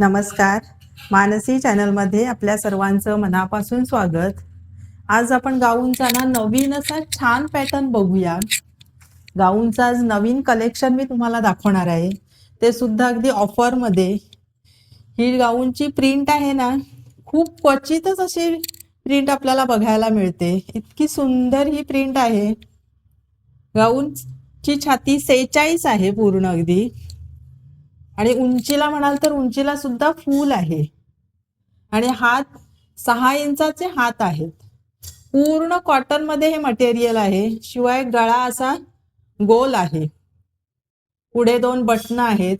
नमस्कार. मानसी चॅनलमध्ये आपल्या सर्वांचं मनापासून स्वागत. आज आपण गाऊनचा ना नवीन असा छान पॅटर्न बघूया. गाऊनचा आज नवीन कलेक्शन मी तुम्हाला दाखवणार आहे. ते सुद्धा अगदी ऑफरमध्ये. ही गाऊनची प्रिंट आहे ना खूप क्वचितच अशी प्रिंट आपल्याला बघायला मिळते. इतकी सुंदर ही प्रिंट आहे. गाऊनची छाती सेहेचाळीस आहे पूर्ण अगदी. आणि उंचीला म्हणाल तर उंचीला सुद्धा फूल आहे. आणि हात सहा इंचाचे हात आहेत. पूर्ण कॉटनमध्ये हे मटेरियल आहे. शिवाय गळा असा गोल आहे. पुढे दोन बटणं आहेत.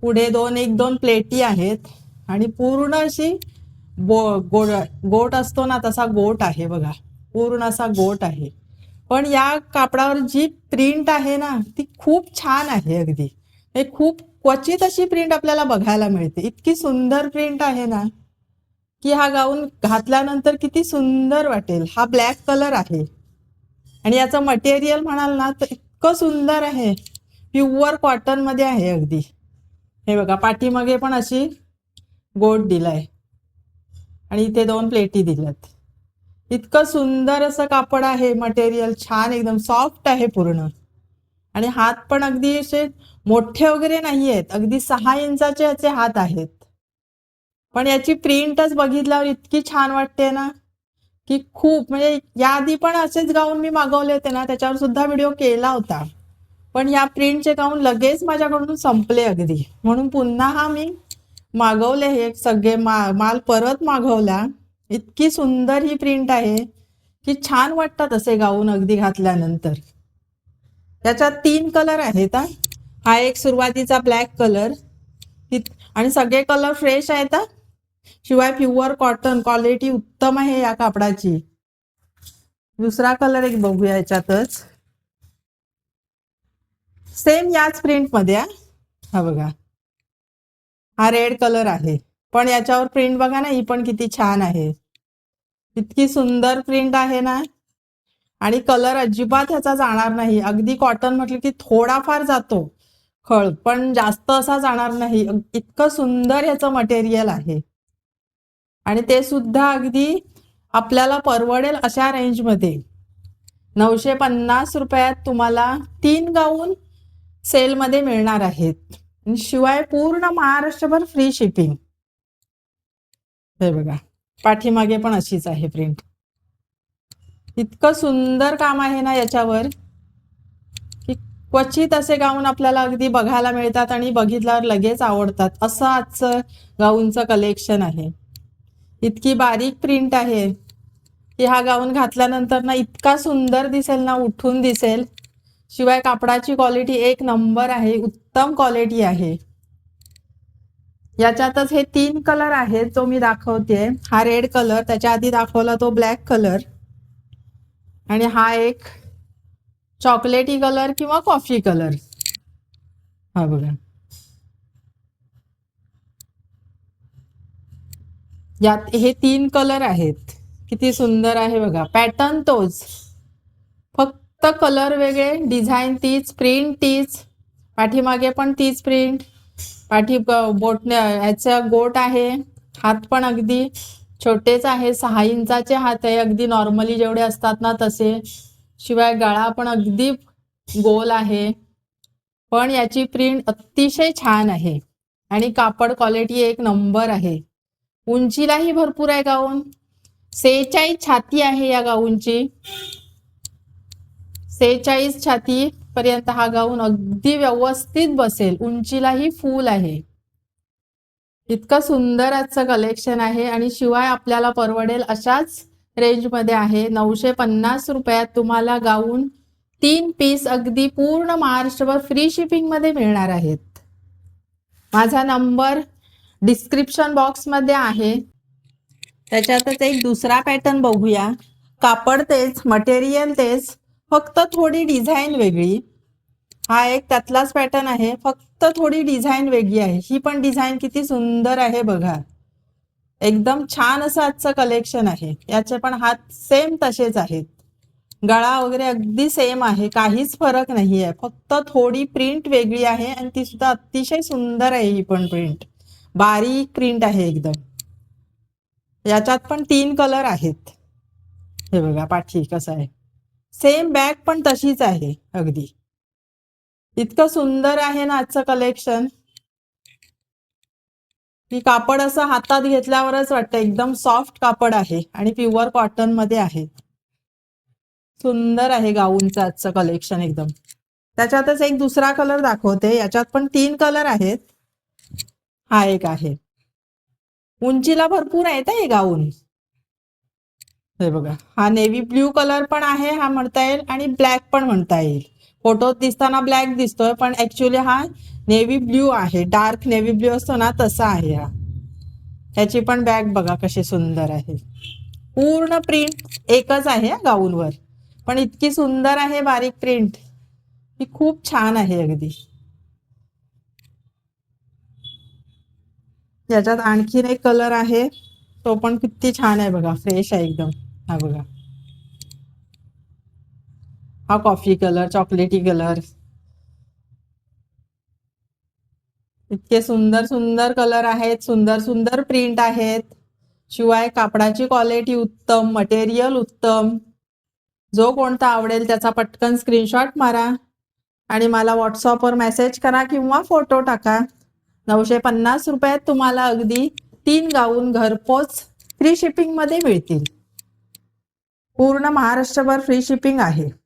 पुढे दोन एक दोन प्लेटी आहेत. आणि पूर्ण अशी बो गोड गोट असतो ना तसा गोट आहे बघा. पूर्ण असा गोट आहे. पण या कापडावर जी प्रिंट आहे ना ती खूप छान आहे अगदी. हे खूप क्वचित अशी प्रिंट आपल्याला बघायला मिळते. इतकी सुंदर प्रिंट आहे ना की हा गाऊन घातल्यानंतर किती सुंदर वाटेल. हा ब्लॅक कलर आहे. आणि याचं मटेरियल म्हणाल ना तर इतकं सुंदर आहे. प्युअर कॉटनमध्ये आहे अगदी. हे बघा पाठीमागे पण अशी गोट दिलाय. आणि इथे दोन प्लेटी दिल्यात. इतकं सुंदर असं कापड आहे मटेरियल छान एकदम सॉफ्ट आहे पूर्ण. आणि हात पण अगदी असे मोठे वगैरे नाही आहेत अगदी सहा इंचाचे याचे हात आहेत. पण याची प्रिंटच बघितल्यावर इतकी छान वाटते ना की खूप म्हणजे याआधी पण असेच गाऊन मी मागवले होते ना त्याच्यावर सुद्धा व्हिडिओ केला होता. पण या प्रिंटचे गाऊन लगेच माझ्याकडून संपले अगदी. म्हणून पुन्हा हा मी मागवले हे सगळे मा माल परत मागवला. इतकी सुंदर ही प्रिंट आहे की छान वाटतात असे गाऊन अगदी घातल्यानंतर. याच्यात तीन कलर आहेत हा. एक सुरुवातीचा ब्लॅक कलर आणि सगळे कलर फ्रेश आहेत शिवाय प्युअर कॉटन क्वालिटी उत्तम आहे या कापडाची. दुसरा कलर एक बघूया याच्यातच. सेम याच प्रिंटमध्ये हा. बघा. हा रेड कलर आहे. पण याच्यावर प्रिंट बघा ना ही पण किती छान आहे. इतकी सुंदर प्रिंट आहे ना. आणि कलर अजिबात ह्याचा जाणार नाही. अगदी कॉटन म्हटलं की थोडाफार जातो खळ पण जास्त असा जाणार नाही. इतकं सुंदर ह्याचं मटेरियल आहे. आणि ते सुद्धा अगदी आपल्याला परवडेल अशा रेंजमध्ये नऊशे पन्नास रुपयात तुम्हाला तीन गाऊन सेलमध्ये मिळणार आहेत. शिवाय पूर्ण महाराष्ट्रभर फ्री शिपिंग हे बघा पाठीमागे पण अशीच आहे प्रिंट इतकं सुंदर काम आहे ना याच्यावर की क्वचित असे गाऊन आपल्याला अगदी बघायला मिळतात आणि बघितल्यावर लगेच आवडतात. असं आजचं गाऊनचं कलेक्शन आहे. इतकी बारीक प्रिंट आहे. की हा गाऊन घातल्यानंतर ना इतका सुंदर दिसेल ना उठून दिसेल. शिवाय कापडाची क्वालिटी एक नंबर आहे उत्तम क्वालिटी आहे. याच्यातच हे तीन कलर आहेत जो मी दाखवते हा रेड कलर त्याच्या आधी दाखवला तो ब्लॅक कलर आणि हा एक चॉकलेटी कलर किंवा कॉफी कलर. हा बघा. यात हे तीन कलर आहेत. किती सुंदर आहे बघा. पॅटर्न तोच. फक्त कलर वेगळे डिझाईन तीच प्रिंट तीच पाठीमागे पण तीच प्रिंट पाठी बोट याचा गोट आहे हात पण अगदी छोटेच आहे सहा इंचाचे हात आहे अगदी नॉर्मली जेवढे असतात ना तसे. शिवाय गळा पण अगदी गोल आहे. पण याची प्रिंट अतिशय छान आहे. आणि कापड क्वालिटी एक नंबर आहे. उंचीलाही भरपूर आहे गाऊन. सेहेचाळीस छाती आहे या गाऊनची. सेहेचाळीस छाती पर्यंत हा गाऊन अगदी व्यवस्थित बसेल. उंचीलाही फूल आहे. इतकं सुंदर आजचं कलेक्शन आहे आणि शिवाय आपल्याला परवडेल अशाच रेंजमध्ये आहे. नऊशे पन्नास रुपयात तुम्हाला गाऊन तीन पीस अगदी पूर्ण महाराष्ट्रभर फ्री शिपिंगमध्ये मिळणार आहेत. माझा नंबर डिस्क्रिप्शन बॉक्समध्ये आहे. त्याच्यातच एक दुसरा पॅटर्न बघूया. कापड तेच मटेरियल तेच फक्त थोडी डिझाईन वेगळी. हा एक त्यातलाच पॅटर्न आहे. फक्त थोडी डिझाईन वेगळी आहे. ही पण डिझाईन किती सुंदर आहे बघा. एकदम छान असं आजचं कलेक्शन आहे. याचे पण हात सेम तसेच आहेत. गळा वगैरे अगदी सेम आहे. काहीच फरक नाही आहे फक्त थोडी प्रिंट वेगळी आहे आणि ती सुद्धा अतिशय सुंदर आहे ही पण प्रिंट बारीक प्रिंट आहे एकदम. याच्यात पण तीन कलर आहेत. हे बघा पाठी कसं आहे. सेम बॅग पण तशीच आहे अगदी. इतकं सुंदर आहे ना आजचं कलेक्शन की कापड असं हातात घेतल्यावरच वाटतं. एकदम सॉफ्ट कापड आहे आणि प्युअर कॉटनमध्ये आहे. सुंदर आहे गाऊनचं आजचं कलेक्शन एकदम. त्याच्यातच एक दुसरा कलर दाखवते. याच्यात पण तीन कलर आहेत. हा एक आहे. उंचीला भरपूर आहेत हे गाऊन. हे बघा. हा नेव्ही ब्ल्यू कलर पण आहे हा म्हणता येईल. आणि ब्लॅक पण म्हणता येईल. फोटोत दिसताना ब्लॅक दिसतोय पण ऍक्च्युली हा नेव्ही ब्ल्यू आहे. डार्क नेव्ही ब्ल्यू असतो ना तसा आहे हा. त्याची पण बॅग बघा कशी सुंदर आहे. पूर्ण प्रिंट एकच आहे गाऊनवर. पण इतकी सुंदर आहे बारीक प्रिंट ही खूप छान आहे अगदी. याच्यात आणखीन एक कलर आहे. तो पण किती छान आहे बघा फ्रेश आहे एकदम. हा बघा. हा कॉफी कलर चॉकलेटी कलर इतके सुंदर सुंदर कलर आहेत सुंदर सुंदर प्रिंट आहेत. शिवाय कापडाची क्वालिटी उत्तम मटेरियल उत्तम. जो कोणता आवडेल त्याचा पटकन स्क्रीनशॉट मारा आणि मला व्हॉट्सअपवर मेसेज करा किंवा फोटो टाका. नऊशे पन्नास रुपयात तुम्हाला अगदी तीन गाऊन घरपोच फ्री शिपिंगमध्ये मिळतील. पूर्ण महाराष्ट्रभर फ्री शिपिंग आहे.